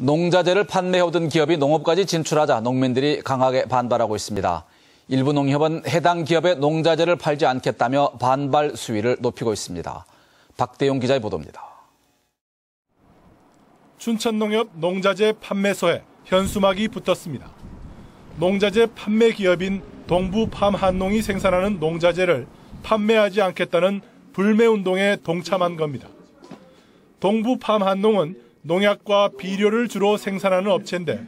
농자재를 판매해 오던 기업이 농업까지 진출하자 농민들이 강하게 반발하고 있습니다. 일부 농협은 해당 기업의 농자재를 팔지 않겠다며 반발 수위를 높이고 있습니다. 박대용 기자의 보도입니다. 춘천농협 농자재 판매소에 현수막이 붙었습니다. 농자재 판매 기업인 동부팜한농이 생산하는 농자재를 판매하지 않겠다는 불매운동에 동참한 겁니다. 동부팜한농은 농약과 비료를 주로 생산하는 업체인데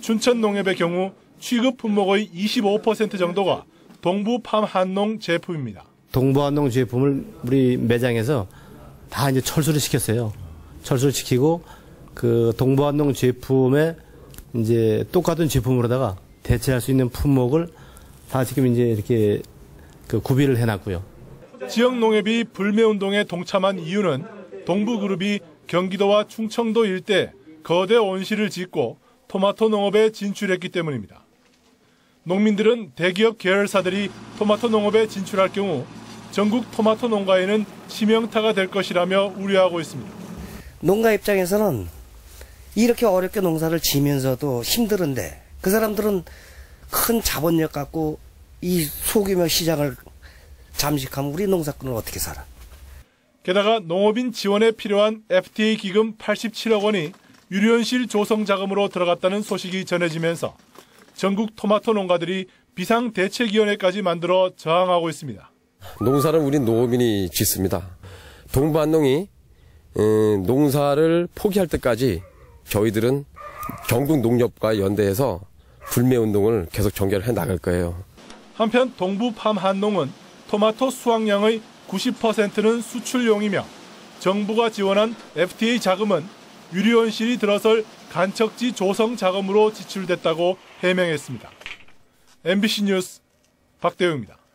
춘천농협의 경우 취급 품목의 25% 정도가 동부팜 한농 제품입니다. 동부 한농 제품을 우리 매장에서 다 이제 철수를 시켰어요. 철수를 시키고 그 동부 한농 제품에 이제 똑같은 제품으로다가 대체할 수 있는 품목을 다 지금 이제 이렇게 그 구비를 해놨고요. 지역 농협이 불매 운동에 동참한 이유는 동부 그룹이 경기도와 충청도 일대 거대 온실을 짓고 토마토 농업에 진출했기 때문입니다. 농민들은 대기업 계열사들이 토마토 농업에 진출할 경우 전국 토마토 농가에는 치명타가 될 것이라며 우려하고 있습니다. 농가 입장에서는 이렇게 어렵게 농사를 지면서도 힘들은데 그 사람들은 큰 자본력 갖고 이 소규모 시장을 잠식하면 우리 농사꾼은 어떻게 살아? 게다가 농업인 지원에 필요한 FTA 기금 87억 원이 유리온실 조성 자금으로 들어갔다는 소식이 전해지면서 전국 토마토 농가들이 비상 대책위원회까지 만들어 저항하고 있습니다. 농사를 우리 농업인이 짓습니다. 동부안농이 음, 농사를 포기할 때까지 저희들은 경북 농협과 연대해서 불매 운동을 계속 전개를 해 나갈 거예요. 한편 동부 팜 한농은 토마토 수확량의 90%는 수출용이며 정부가 지원한 FTA 자금은 유리온실이 들어설 간척지 조성 자금으로 지출됐다고 해명했습니다. MBC 뉴스 박대우입니다.